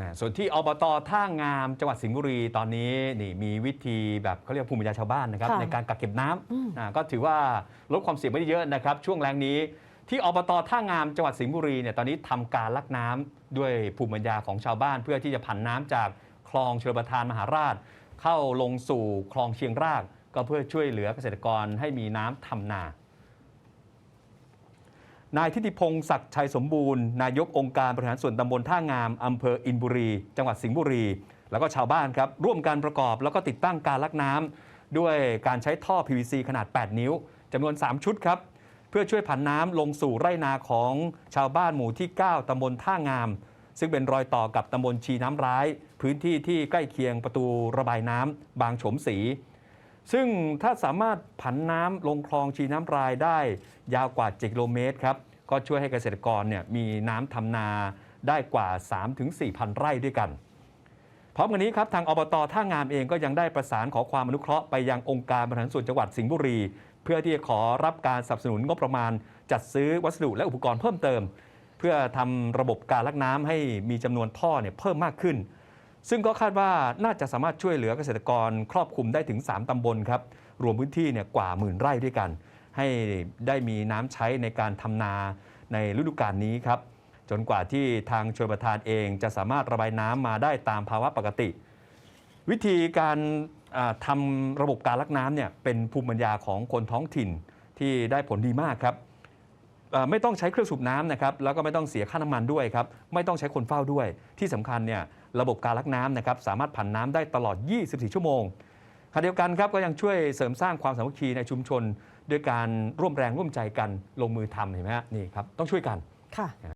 นะส่วนที่อบตท่างามจังหวัดสิงห์บุรีตอนนี้นี่มีวิธีแบบเขาเรียกภูมิปัญญาชาวบ้านนะครับค่ะในการกักเก็บน้อืมำนะก็ถือว่าลดความเสี่ยงไปได้เยอะนะครับ ช่วงแรงนี้ที่อบตท่างามจังหวัดสิงห์บุรีเนี่ยตอนนี้ทำการลักน้ำด้วยภูมิปัญญาของชาวบ้าน เพื่อที่จะผันน้ำจากคลองชลประทานมหาราช เข้าลงสู่คลองเชียงราก ก็เพื่อช่วยเหลือเกษตรกรให้มีน้ำทำนา นายทิติพงศ์ศักดิ์ชัยสมบูรณ์ นายกองค์การบริหารส่วนตำบลท่างาม อำเภออินบุรี จังหวัดสิงห์บุรี แล้วก็ชาวบ้านครับ ร่วมกันประกอบแล้วก็ติดตั้งการลักน้ำด้วยการใช้ท่อ PVC ขนาด 8 นิ้วจำนวน 3 ชุดครับ เพื่อช่วยผันน้ำลงสู่ไร่นาของชาวบ้านหมู่ที่ 9ตำบลท่างาม ซึ่งเป็นรอยต่อกับตำบลชีน้ำร้าย พื้นที่ที่ใกล้เคียงประตูระบายน้ำบางโฉมศรี ซึ่งถ้าสามารถผันน้ำลงคลองชีน้ำรายได้ยาวกว่า 7 กิโลเมตรครับ ก็ช่วยให้เกษตรกรเนี่ยมีน้ำทำนาได้กว่า 3-4พันไร่ด้วยกัน พร้อมกันนี้ครับ ทางอบตท่างามเองก็ยังได้ประสานขอความอนุเคราะห์ไปยังองค์การบริหารส่วนจังหวัดสิงห์บุรี เพื่อที่จะขอรับการสนับสนุนงบประมาณ จัดซื้อวัสดุและอุปกรณ์เพิ่มเติม เพื่อทำระบบการลักน้ำให้มีจำนวนท่อเนี่ยเพิ่มมากขึ้น ซึ่งก็คาดว่าน่าจะสามารถช่วยเหลือเกษตรกรครอบคลุมได้ถึง 3ตำบลครับ รวมพื้นที่เนี่ยกว่าหมื่นไร่ด้วยกัน ให้ได้มีน้ำใช้ในการทำนาในฤดูกาลนี้ครับ จนกว่าที่ทางชลประทานเองจะสามารถระบายน้ำมาได้ตามภาวะปกติ วิธีการอ่าทำระบบการลักน้ำเนี่ยเป็นภูมิปัญญาของคนท้องถิ่นที่ได้ผลดีมากครับ ไม่ต้องใช้เครื่องสูบน้ำนะครับแล้วก็ไม่ต้องเสียค่าน้ำมันด้วยครับไม่ต้องใช้คนเฝ้าด้วย ที่สำคัญเนี่ยระบบการลักน้ำนะครับสามารถผันน้ำได้ตลอด 24 ชั่วโมงขณะเดียวกันครับก็ยังช่วยเสริมสร้างความสามัคคีในชุมชน ด้วยการร่วมแรงร่วมใจกันลงมือทำเห็นไหมฮะนี่ครับต้องช่วยกันค่ะ